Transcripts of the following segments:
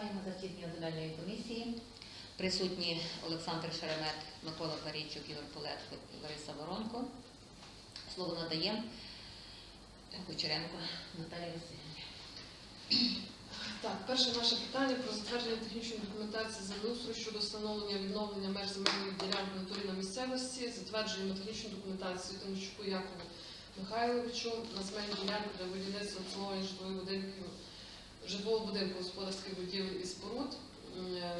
Починаємо засідання земельної комісії. Присутні Олександр Шеремет, Микола Парійчук, Ігор Полетко Лариса Воронко. Слово надаємо Кучеренко Наталії Васильівні. Так, перше наше питання про затвердження технічної документації землеустрою щодо встановлення відновлення меж земельної ділянки на турі на місцевості. Затверджуємо технічну документацію Тимощуку Якову Михайловичу на земельну ділянку для будівництва обслуговування житлових будинків, житлового будинку господарських будівель і споруд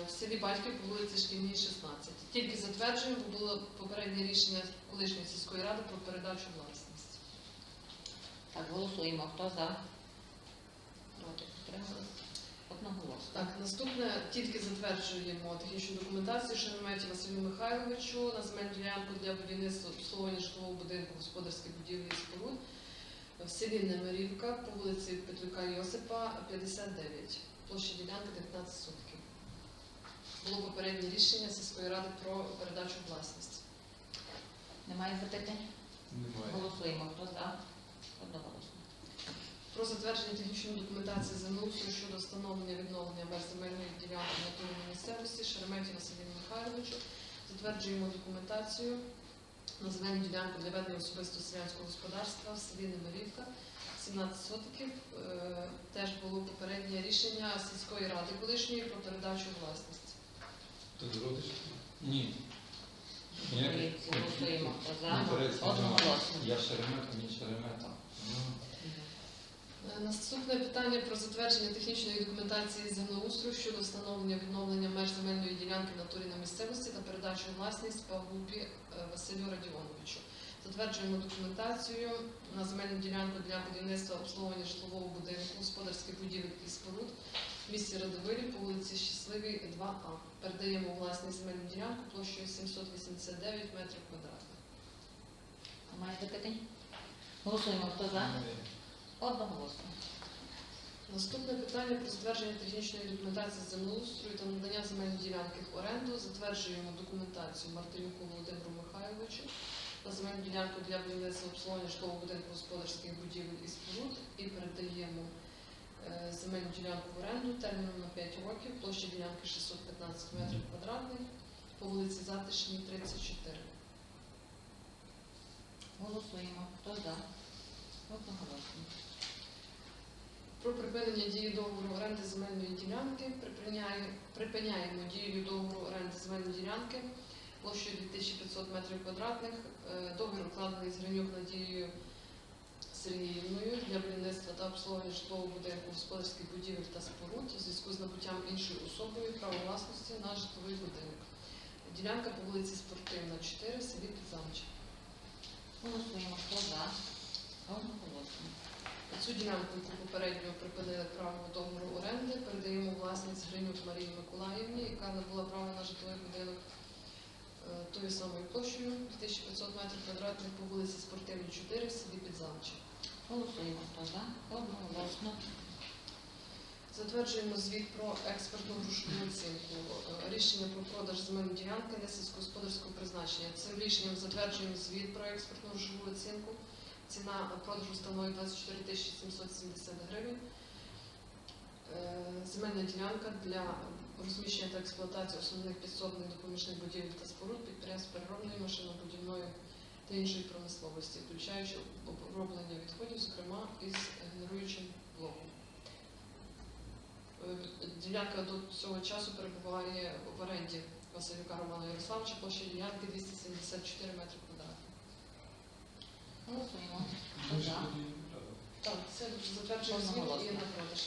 в селі Батьків по вулиці Шкільній, 16. Тільки затверджуємо, бо було попереднє рішення колишньої сільської ради про передачу власності. Так, голосуємо. Хто за? Проти? Підтримались? Одноголосно. Так, наступне тільки затверджуємо технічну документацію Шереметі Василю Михайловичу на земельну ділянку для будівництва обслуговування житлового будинку господарських будівлі і споруд в селі Немирівка по вулиці Петлюка Йосипа, 59. Площа ділянки 19 сотків. Було попереднє рішення сільської ради про передачу у власність. Немає запитань? Немає. Голосуємо. Хто за? Одноголосно. Про затвердження технічної документації землеустрою щодо встановлення відновлення меж земельної ділянки на турній місцевості Шереметі Василю Михайловичу. Затверджуємо документацію на земельну ділянку для ведення особисто селянського господарства в селі Немирівка, 17 сотків. Е, Теж було попереднє рішення сільської ради колишньої про передачу власності. Ти родич? Ні. Ні. Голосуємо. За? Одноголосно. Я шеремета, ні шеремета. Е, Наступне питання про затвердження технічної документації землеустрою щодо встановлення відновлення меж земельної ділянки в натурі на місцевості та передачу власність Павлупі е, Василю Радіоновичу. Затверджуємо документацію на земельну ділянку для будівництва обслуговування житлового будинку, господарських будівель і споруд в місті Радовилі по вулиці Щасливій, 2А. Передаємо власність земельну ділянку площею 789 метрів квадратних. Немає запитань? Голосуємо. Хто за? Одноголосно. Наступне питання про затвердження технічної документації землеустрою та надання земельної ділянки в оренду. Затверджуємо документацію Мартинюку Володимиру Михайловичу на земельну ділянку для будівництва обслуговування житлового будинку господарських будівель і споруд і передаємо е, земельну ділянку в оренду терміном на 5 років, площа ділянки 615 метрів квадратних по вулиці Затишній, 34. Голосуємо. Хто за? Одноголосно. Про припинення дії договору оренди земельної ділянки припиняє- припиняємо дію договору оренди земельної ділянки площею 2500 метрів квадратних. Е, Договір укладений з Гринюк Надією Сергіївною для будівництва та обслуговування житлового будинку господарських будівель та споруд у зв'язку з набуттям іншою особою права власності на житловий будинок. Ділянка по вулиці Спортивна, 4, селі Підзамче. Голосуємо. Хто за? Ділянку, яку попередньо припинили право договору оренди, передаємо власність Гринюк Марії Миколаївні, яка набула право на житловий будинок е, тою самою площею 2500 метрів квадратних по вулиці Спортивній 4 в селі Підзамче. Голосуємо. Хто за? Одноголосно. Затверджуємо звіт про експертну грошову оцінку. Е, Рішення про продаж земельної ділянки не сільськогосподарського призначення. Цим рішенням затверджуємо звіт про експертну грошову оцінку. Ціна продажу становить 24 тисячі 770 гривень. Е, Земельна ділянка для розміщення та експлуатації основних підсобних допоміжних будівель та споруд підприємств переробної машинобудівної та іншої промисловості, включаючи оброблення відходів, зокрема із генеруючим блоком. Е, Ділянка до цього часу перебуває в оренді Василюка Романа Ярославовича, площа ділянки 274 метри квадратні. Голосуємо. За? Так, це затверджує звіт і на продаж.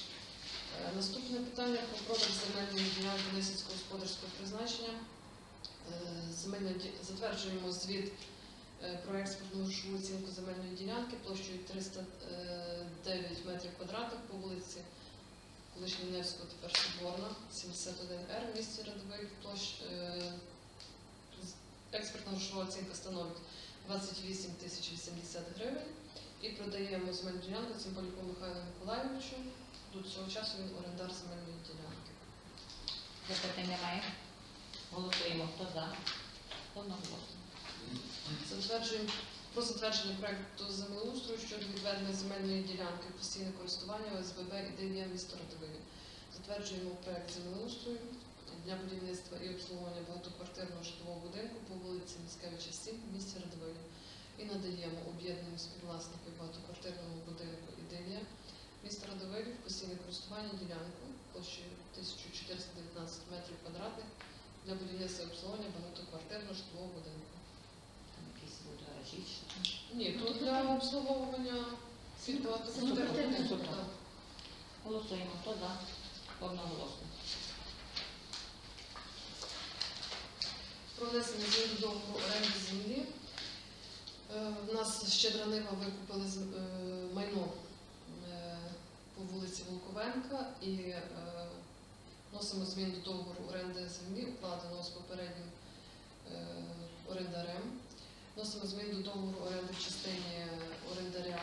Е, Наступне питання про продаж земельної ділянки сільськогосподарського призначення. Е, затверджуємо звіт е, про експортну грошову оцінку земельної ділянки площею 309 метрів квадратних по вулиці колишнього Невського, тепер Соборна, 71Р в місті Радовик. Площ, е, експортна грошова оцінка становить 28 тисяч 80 гривень. І продаємо земельну ділянку Цимбалюку Михайлу Миколайовичу. До цього часу він орендар земельної ділянки. Запитань немає. Голосуємо. Хто за? Одноголосно. Затверджуємо про затвердження проекту землеустрою щодо відведення земельної ділянки постійне користування ОСББ ідея місто Радовилі. Затверджуємо проект землеустрою для будівництва і обслуговування багатоквартирного житлового будинку по вулиці Міськевича 7 в місті Радивилі. І надаємо об'єднанню співвласників багатоквартирного будинку «Ідилія» міста Радивилі в постійне користування ділянку площею 1419 метрів квадратних для будівництва і обслуговування багатоквартирного житлового будинку. Там якісь будуть гаражі. Ні, тут для обслуговування під багатоквартирного будинку. Так. Голосуємо. Хто за? Одноголосно. Про внесення змін до договору оренди землі. Е, В нас ще Дранива викупили е, майно е, по вулиці Волковенка і е, вносимо змін до договору оренди землі, укладеного з попереднім е, орендарем. Вносимо змін до договору оренди в частині орендаря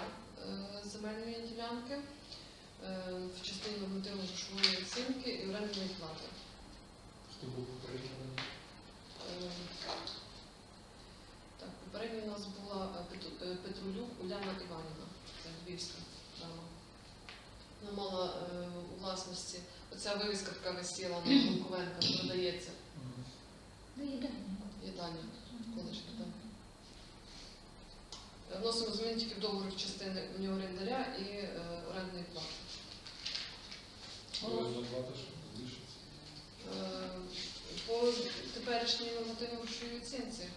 е, земельної ділянки, е, в частині нормативно-грошової оцінки і орендної плати. Хто був попередньо? Так, попередньо у нас була е, е, Петрулюк Уляна Іванівна, це львівська дама. Вона мала е, у власності, оця вивіска така висіла на Луковенка, продається. Їдальня, колишня там. Е, Вносимо зміни тільки в договір частини у нього орендаря і е, орендної плати. Е, По теперішній нормативно-грошовій оцінці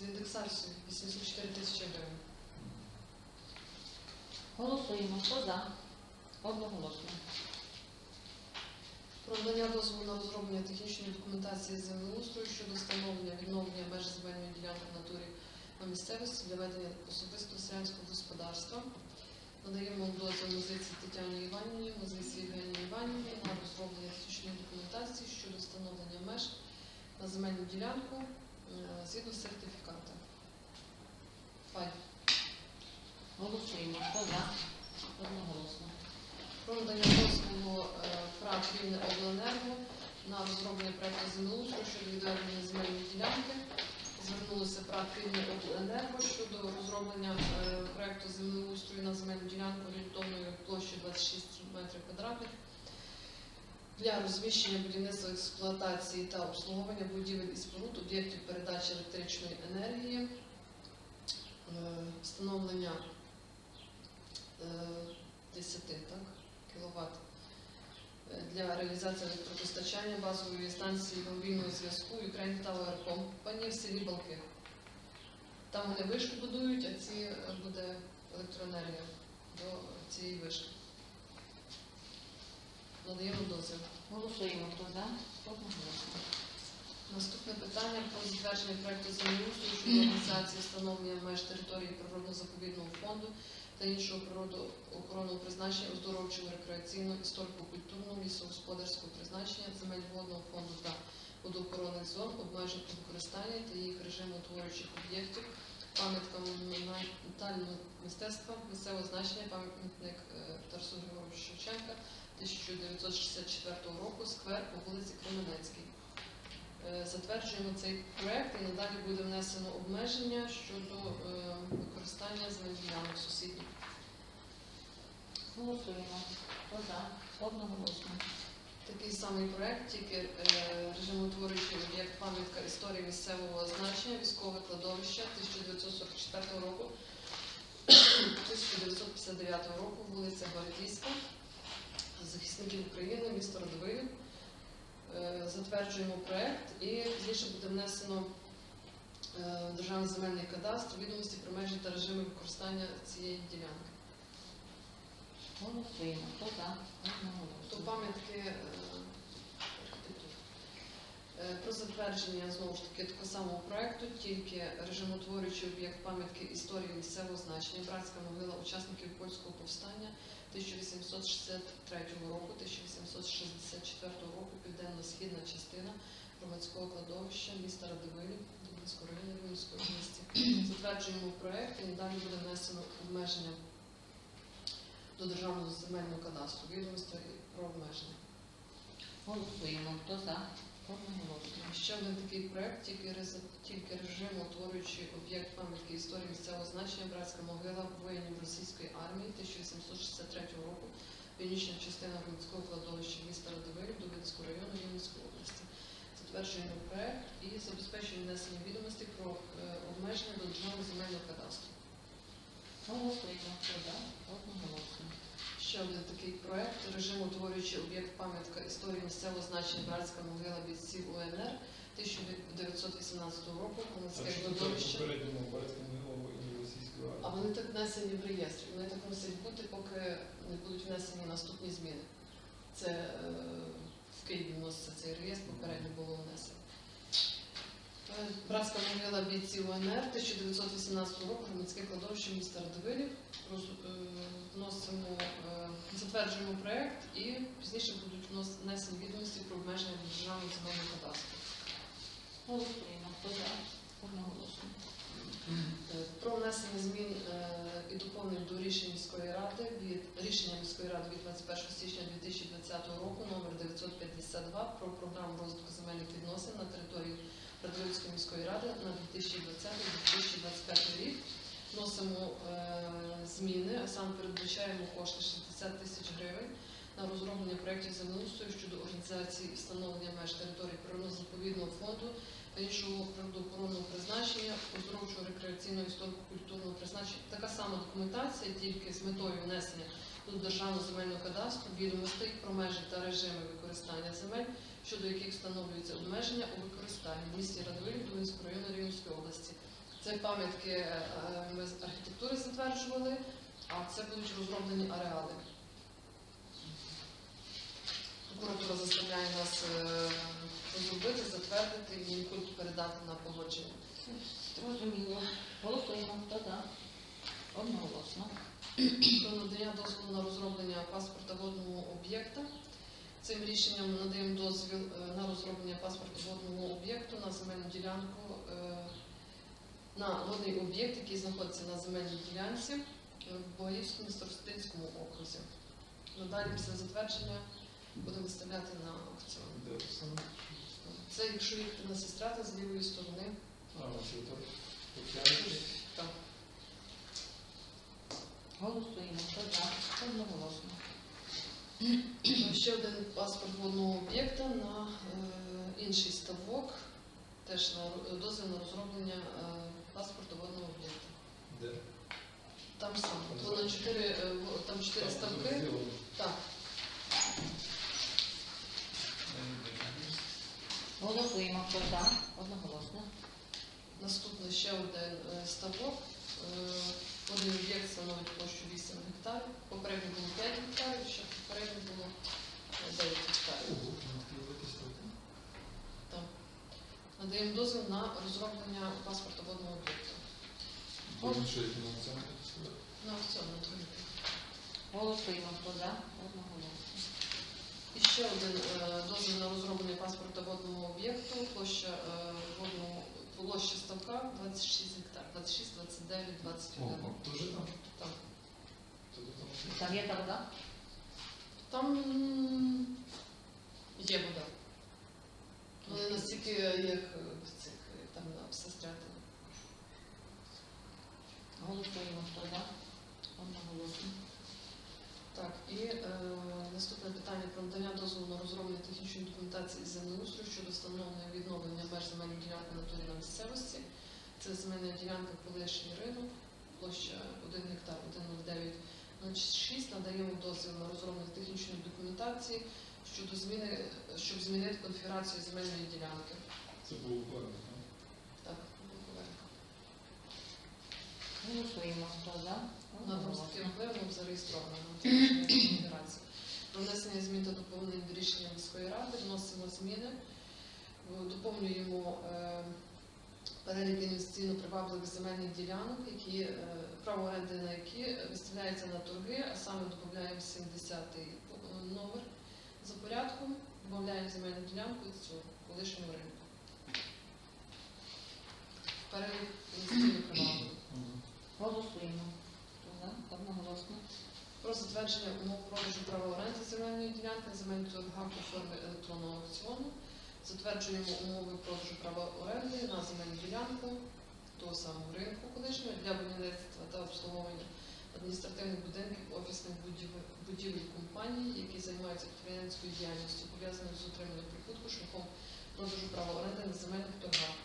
з індексацією 84 тисячі гривень. Голосуємо. Хто за? Одноголосно. Про надання дозволу на розроблення технічної документації землеустрою щодо встановлення відновлення меж земельної ділянки в натурі на місцевості для ведення особистого селянського господарства. Надаємо дозвіл музиці Тетяні Іванівні, музиці Євгенії Іванівні на розроблення технічної документації щодо встановлення меж на земельну ділянку е, згідно сертифіката. Фай. Голосуємо. Хто за? Одноголосно. Про надання дозволу е, ПРАТ Рівне обленерго на розроблення проекту землеустрою щодо відведення земельної ділянки. Звернулося ПРАТ Рівне обленерго щодо розроблення е, проекту землеустрою на земельну ділянку орієнтовною площею 26 метрів квадратних для розміщення будівництва експлуатації та обслуговування будівель і споруд об'єктів передачі електричної енергії, е, встановлення е, 10 так, кВт для реалізації електропостачання базової станції мобільного зв'язку Ukraine Tower Company в селі Балки. Там вони вишку будують, а ці буде електроенергія до цієї вишки. Надаємо дозвіл. Голосуємо. Хто за? Одноголосно. Наступне питання про затвердження проекту землеустрою щодо організації встановлення меж території природно-заповідного фонду та іншого природоохоронного призначення, оздоровчого, рекреаційного, історико-культурного, лісогосподарського призначення, земель водного фонду та водоохоронних зон, обмежень використання та їх режиму утворюючих об'єктів, пам'ятка монументального мистецтва, місцевого значення, пам'ятник е, Тарасу Григоровичу Шевченка 1964 року, сквер по вулиці Кременецькій. Е, Затверджуємо цей проект і надалі буде внесено обмеження щодо е, використання земельних сусідніх. Голосуємо. Хто за? Одноголосно. Такий самий проект, тільки е, режимотворюючий об'єкт пам'ятка історії місцевого значення, військове кладовище 1944 року, 1959 року, вулиця Гвардійська, захисників України, місто Радовилів. Е, Затверджуємо проект і пізніше буде внесено е, в Державний земельний кадастр відомості про межі та режими використання цієї ділянки. Голосуємо. Хто за? То пам'ятки. Е, Про затвердження знову ж таки такого самого проекту, тільки режимотворюючий об'єкт пам'ятки історії місцевого значення, братська могила учасників польського повстання 1863 року, 1864 року, південно-східна частина громадського кладовища міста Радивилів, Дубинського району Рівненської області. Затверджуємо проект і надалі буде внесено обмеження до Державного земельного кадастру, відомості про обмеження. Голосуємо. Хто за? Одноголосно. Ще один такий проект, тільки, режим, утворюючи об'єкт пам'ятки історії місцевого значення Братська могила воїнів російської армії 1863 року, північна частина громадського кладовища міста Радивилів Дубинського району Рівненської області. Затверджуємо проект і забезпечуємо внесення відомостей про е, обмеження до державного земельного кадастру. Голосуємо. Одноголосно. Ще один такий проект режим утворюючи об'єкт пам'ятка історії місцевого значення Братська могила бійців УНР 1918 року, що кладовище. А вони так внесені в реєстр. Вони так мусять бути, поки не будуть внесені наступні зміни. Це е, в Києві вноситься цей реєстр, попередньо було внесено. Братська могила бійців УНР 1918 року, громадське кладовище міста Радивилів. Е, Вносимо, е, затверджуємо проект і пізніше будуть внесені відомості про обмеження державного земельного кадастру. Голосуємо. Хто за? Одноголосно. Е, Про внесення змін і доповнень до рішень міської ради від рішення міської ради від 21 січня 2020 року номер 952 про програму розвитку земельних відносин на території Радивилівської міської ради на 2020-2025 рік. Вносимо е, зміни, а саме передбачаємо кошти 60 тисяч гривень на розроблення проєктів землеустрою щодо організації і встановлення меж території природно-заповідного фонду та іншого природоохоронного призначення, оздоровчого рекреаційного історико-культурного призначення. Така сама документація, тільки з метою внесення до державного земельного кадастру відомостей про межі та режими використання земель, щодо яких встановлюються обмеження у використанні в місті Радовилів Дубинського району Рівненської області. Це пам'ятки е, ми з архітектури затверджували, а це будуть розроблені ареали. Прокуратура заставляє нас е, розробити, затвердити і Мінкульт передати на погодження. Зрозуміло. Голосуємо. Хто за? Одноголосно. Про надання дозволу на розроблення паспорта водного об'єкта. Цим рішенням надаємо дозвіл е, на розроблення паспорта водного об'єкту на земельну ділянку, на водний об'єкт, який знаходиться на земельній ділянці е, в Богорівському Старостинському окрузі. Надалі після затвердження будемо виставляти на аукціон. Це якщо їхати на сестрата з лівої сторони. А, це так. Голосуємо. Хто за? Одноголосно. Ще один паспорт водного об'єкта на е, інший ставок, теж на дозвіл на розроблення е, паспорту водного об'єкта. Де? Там саме. От Воно чотири, е, в- там чотири ставки. Так, Голосуємо. Хто за? Одноголосно. наступний ще один е, ставок. Е, Водний об'єкт становить площу 8 гектарів. Попередньо було 5 гектарів, ще попередньо було е, 9 гектарів. Ого, ну, ти якийсь такий. Там. Надаємо дозвіл на розроблення паспорта водного. Будемо ще які на цьому. На аукціон на торгівлю. Голосуємо. Хто за? Одноголосно. І ще один е, дозвіл на розроблення паспорта водного об'єкту, площа е, водного площа ставка 26 гектар, 26, 29, 21. Ого, теж там? Так. Там. Там є та вода? Там м, є вода. Вони настільки як е, в цих е, там на сестрятині. Голосуємо. Хто за? Одноголосно. Так, і е, наступне питання про надання дозволу на розроблення технічної документації із землеустрою щодо встановлення і відновлення меж земельної ділянки на турі на місцевості. Це земельна ділянка колишній ринок, площа 1 гектар 1,0906. Надаємо дозвіл на розроблення технічної документації щодо зміни, щоб змінити конфігурацію земельної ділянки. Це було укладено, так? Так, Буковелька. Голосуємо. Хто за? Вона там з таким Одноголосно. впливом зареєстрована на технічній конфігурації. Про внесення змін та доповнень до рішення міської ради вносимо зміни, доповнюємо е, перелік інвестиційно привабливих земельних ділянок, які е, право оренди на які виставляється на торги, а саме додаємо 70-й номер за порядком, додаємо земельну ділянку цю колишнього ринку. Перелік інвестиційно привабливих. Голосуємо. Одноголосно. Про затвердження умов продажу права оренди земельної ділянки торгах у формі електронного аукціону. Затверджуємо умови продажу права оренди на земельну ділянку того самого ринку колишнього для будівництва та обслуговування адміністративних будинків, офісних будівель, компаній, які займаються підприємницькою діяльністю, пов'язаною з отриманням прибутку шляхом продажу права оренди на земельних торгах.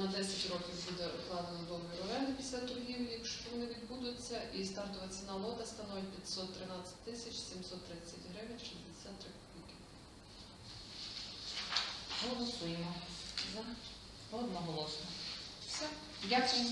На 10 років буде укладено договір оренди після торгів, якщо вони відбудуться, і стартова ціна лота становить 513 тисяч 730 гривень 63 копійки. Голосуємо. За. Одноголосно. Все. Дякую.